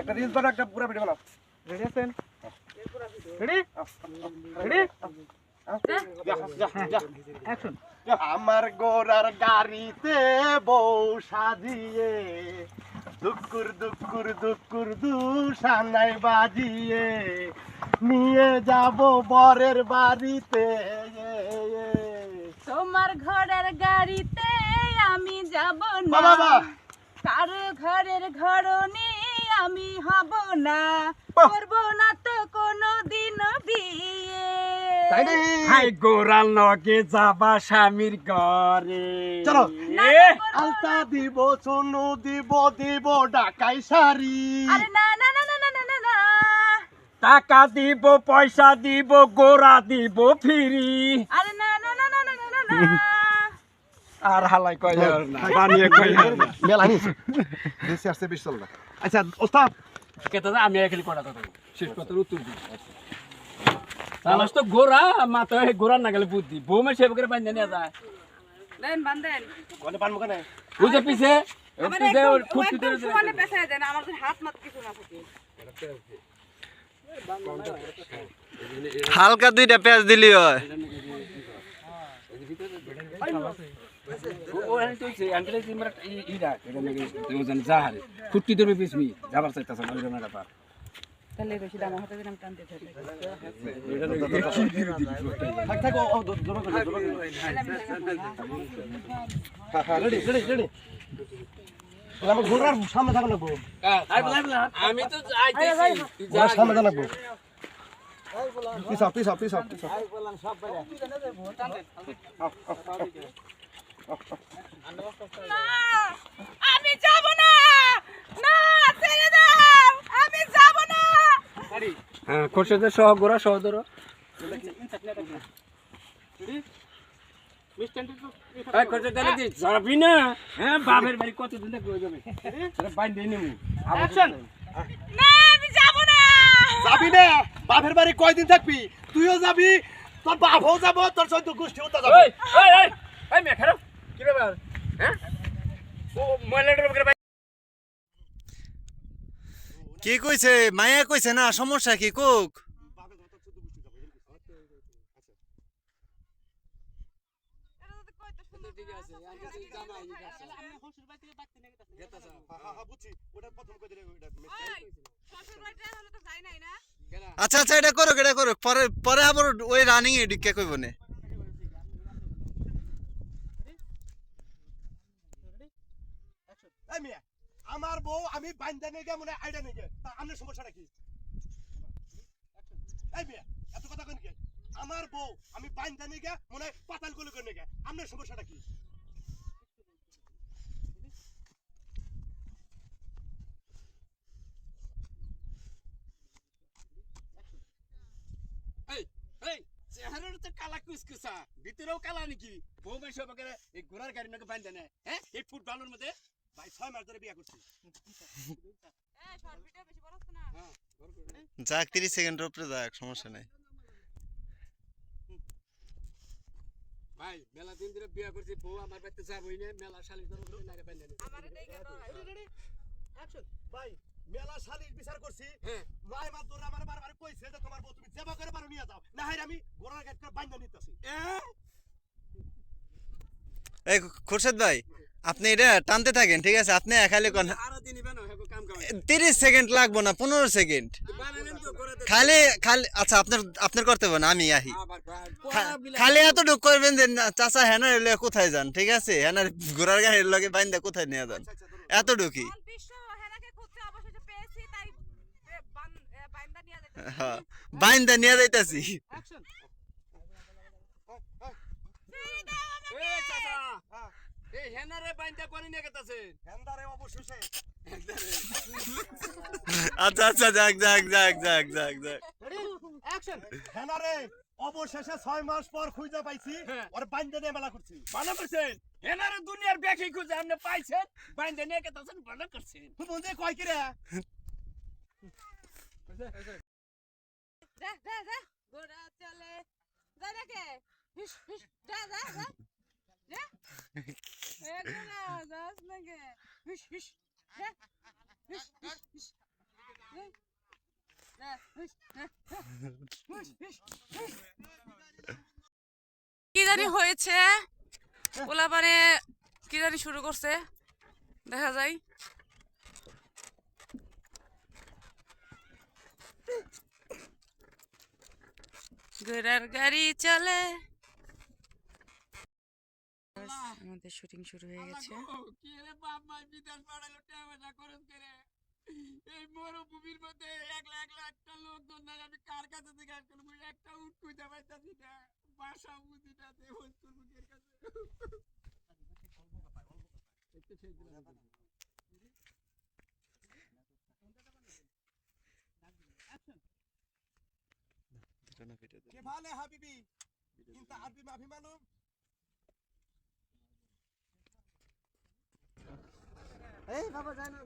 একটা রিলস বানা একটা পুরো ভিডিও বানাও। রেডি আছেন? রেডি রেডি আমার গোরার গাড়িতে বউ সাজিয়ে দুকুর দুকুর দুকুর দুসানাই বাজিয়ে নিয়ে যাব বরের বাড়িতে। তোমার ঘরের গাড়িতে আমি যাব না। কারও ঘরের ঘরনি আমি হব না করব না তো কোনদিন বিয়ে হাই গোরাল নকে যাবা স্বামীর ঘরে চলো আলতা দিব সোনু দিব দিব ডাকাই সারি টাকা দিব পয়সা দিব গোরা দিব ফিরি আর হালাই কয় না বানিয়ে কয় না মেলানি বেশি আসতে বিশ চল না আচ্ছা ওস্তাদ। কেতা আমি এখানে কটা কথা শেষ কথার উত্তর দিই। তালাশ তো গোরা মাথা গোরা না গেলে বুদ্ধি। বৌমে সেব করে বাইন্ধে নিয়ে যায়। দেন বান্ধেন। কোনে পান মুখে নাই ওই পিছে পিছে খুব পিছে সমানে পেছায় দেন আমার হাত মাত কিছু না থাকে। হালকা দুইটা পেঁয়াজ দিলি হয়। খুঁটি ধরবে পিসমি যাবার চাইতেছে না ওইরকম ব্যাপার তাহলে বেশি দাম হতে দিলাম টানতে থাকি সামনে থাকা লাগবো পিস আপ পিস আপ পিস আপ আমি যাব না না ছেড়ে দাও আমি যাব না? হ্যাঁ খোরশেদের সহ গোরা সহ ধরো যাবি? না হ্যাঁ বাপের বাড়ি কতদিন যাবে নিবো না? বাপের বাড়ি কয়দিন থাকবি? তুইও যাবি তোর বাপও যাব তোর সৈন্য গোষ্ঠীও তো যাবে। এই এই এই এই মেয়ে খারাপ কি হ্যাঁ? কইছে? মায়া কইছে না? সমস্যা কি? কোক আচ্ছা আচ্ছা এটা করো এটা করো পরে পরে আবার ওই রানিং এ ঢুকে কইব নে। মিয়া, আমার বউ, আমি বাইন্দা নিয়ে মনে আইডা নিয়ে গিয়ে। তা আপনার সমস্যাটা কি? মিয়া, এত কথা কেন আমার বউ, আমি বাইন্দা নিয়ে মনে হয় পাতালগুলো করে নিয়ে গিয়ে। আপনার সমস্যাটা কি? ভিতরেও কালা নাকি? বউ মাই সব এই ঘোড়ার গাড়ি নাকি বাইন দেনে হ্যাঁ? এই ফুট বালুর মধ্যে? ভাই ছয় মাস ধরে বিয়া করছি। যাক তিরিশ সেকেন্ডের উপরে যাক সমস্যা নাই। ভাই মেলা দিন ধরে বিয়া করছি বউ আমার বাড়িতে যাবই না মেলা ধরে ভাই মেলা শালির বিচার করছি। হ্যাঁ। নয় মাস আমার বারবার কইছে যে তোমার বউ তুমি যেবা করে পারো নিয়ে যাও। না আমি করে নিতেছি। এই খুরশেদ ভাই আপনি এটা টানতে থাকেন ঠিক আছে আপনি খালি কোন তিরিশ সেকেন্ড লাগবো না পনেরো সেকেন্ড খালি খালি আচ্ছা আপনার আপনার করতে হবে না আমি আহি খালি এতটুক করবেন যে চাচা হেনার লগে কোথায় যান ঠিক আছে হেনার ঘোড়ার গাড়ির লগে বাইন্দা কোথায় নিয়ে যান এতটুকুই হ্যাঁ বাইন্দা নিয়ে যাইতাছি হ্যাঁ এই হেনারে বাইন্দা করে নিয়ে গেতাছে। হেন্দারে অবশেষে। আচ্ছা আচ্ছা যাক যাক যাক যাক যাক যাক। অ্যাকশন হেনারে অবশেষে ছয় মাস পর খুঁজে পাইছি হ্যাঁ। ওর বাইন্দা দিয়ে মেলা করছি। ভালো করছেন। হেনারে দুনিয়ার ব্যাখ্যা খুঁজে আপনি পাইছেন বাইন্দা নিয়ে গেতাছেন ভালো করছেন। তুই বলতে কয় কি রে? যা যা যা ঘোড়া চলে। যা যা যা যা। যা। কি জানি হয়েছে? ওলা মানে কি জানি শুরু করছে? দেখা যায় ঘোড়ার গাড়ি চলে। আমাদের শুটিং শুরু হয়ে গেছে। কি রে বাপ মা বিদেশ পাঠালো টাকা খরচ করে এই মরুভূমির মধ্যে একলা একলা একটা লোক ধন্যা আমি কার কাছে থেকে আসলাম একটা উঠ খুঁজে পাইতাছি না বাসা বুঝি না দে হইতো মুখের কাছে। একটু সেই দিলাম। কে ভালে হাবিবি? ইনতা আরবি মাফি মালুম? এই বাবা যায় না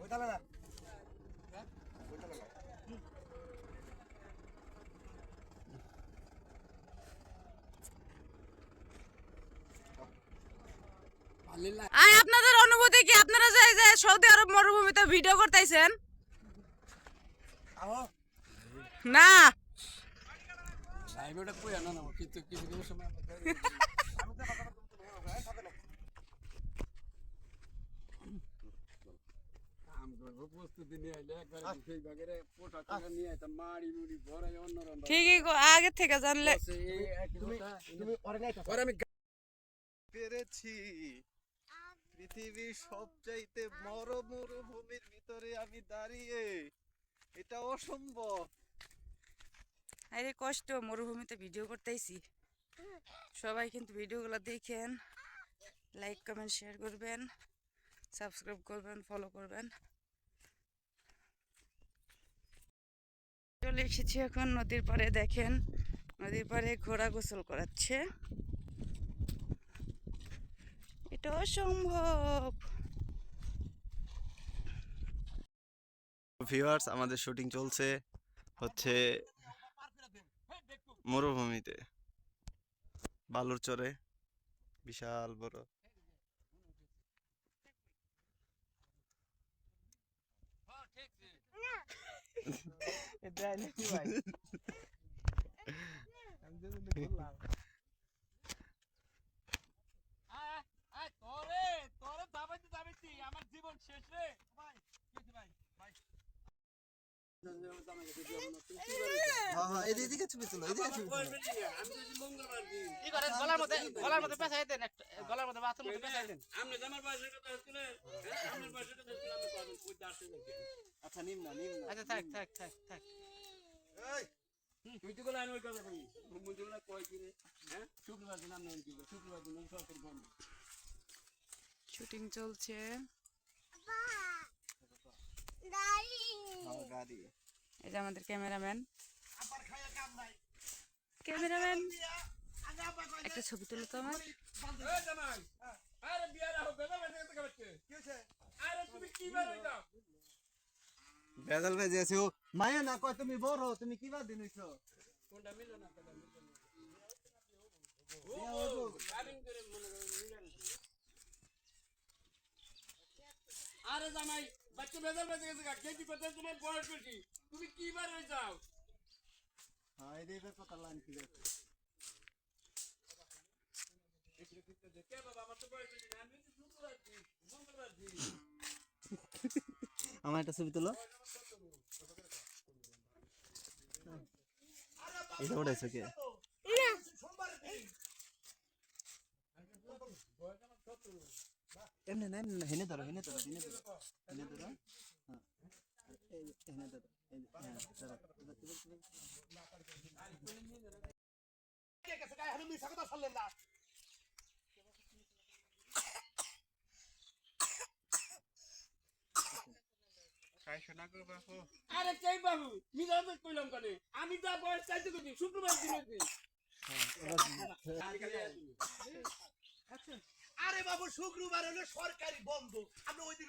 ওইটা না আই আপনাদের অনুভূতি কি? আপনারা যে যে সৌদি আরব মরুভূমিতে ভিডিও করতেছেন? আহো। না। ঠিকই গো, আগে থেকে জানলে পেরেছি। পৃথিবীর সবচাইতে বড় মরুভূমির ভিতরে আমি দাঁড়িয়ে এটা অসম্ভব। আরে কষ্ট মরুভূমিতে ভিডিও করতেছি। সবাই কিন্তু ভিডিওগুলো দেখেন। লাইক কমেন্ট শেয়ার করবেন। সাবস্ক্রাইব করবেন ফলো করবেন। চলে এসেছি এখন নদীর পাড়ে, দেখেন। নদীর পাড়ে ঘোড়া গোসল করাচ্ছে। এটা অসম্ভব ভিউয়ার্স আমাদের শুটিং চলছে। হচ্ছে মরুভূমিতে। বালুর চরে। বিশাল বড়। তোরে তোরে দাবাইতে দাবাইতে আমার জীবন শেষ রে ভাই কিছু ভাই ভাই এদিকে ছবি তুলো এদিকে ছবি তুলো আমি যদি মঙ্গলবার দিন কি করেন গলার মধ্যে গলার মধ্যে পেঁচাই দেন গলার মধ্যে বাথরুম মধ্যে পেঁচাই দেন। আপনি আমার বয়সের কথা হচ্ছিলে আমার বয়সের কথা হচ্ছিলে আমি কখন ওই দাঁড়তে দেখি আচ্ছা নিম না নিম না। আচ্ছা থাক থাক থাক থাক। তুই তো বলে আমি কথা কই মুঝে কই কি রে? হ্যাঁ? শুক্রবার দিন আমি কি শুক্রবার দিন সরকারি বন্ধ শুটিং চলছে। আমার গাড়ি এই যে আমাদের ক্যামেরাম্যান আবার খায়া কাম নাই ক্যামেরাম্যান একটা ছবি তুলো তো আমার। কথা করছে বেজাল বেজে আছে ও মায়া না কয় তুমি বড় তুমি কিবা দিন হইছো? কোনটা মিলে না কথা মিলে না ও কাটিং করে মনে করে আরে জামাই বাচ্চা বেজাল বেজে গেছে গা কেজি করতে তোমার বয়স বেশি। তুমি কি বার হয়ে যাও? হ্যাঁ আমার একটা ছবি তুলো। এটা উঠাইছো কে? এমনি না হেনে ধরো হেনে ধরো হেনে ধরো হেনে ধরো। হ্যাঁ হেনে ধরো। আরে কেই বাবু? মিজাজ কইলাম কানে। আমি যা বয়স চাইতে কইছি, শুক্রবার দিন আরে বাবু, শুক্রবার হলো সরকারি বন্ধ। আপনি ওই দিন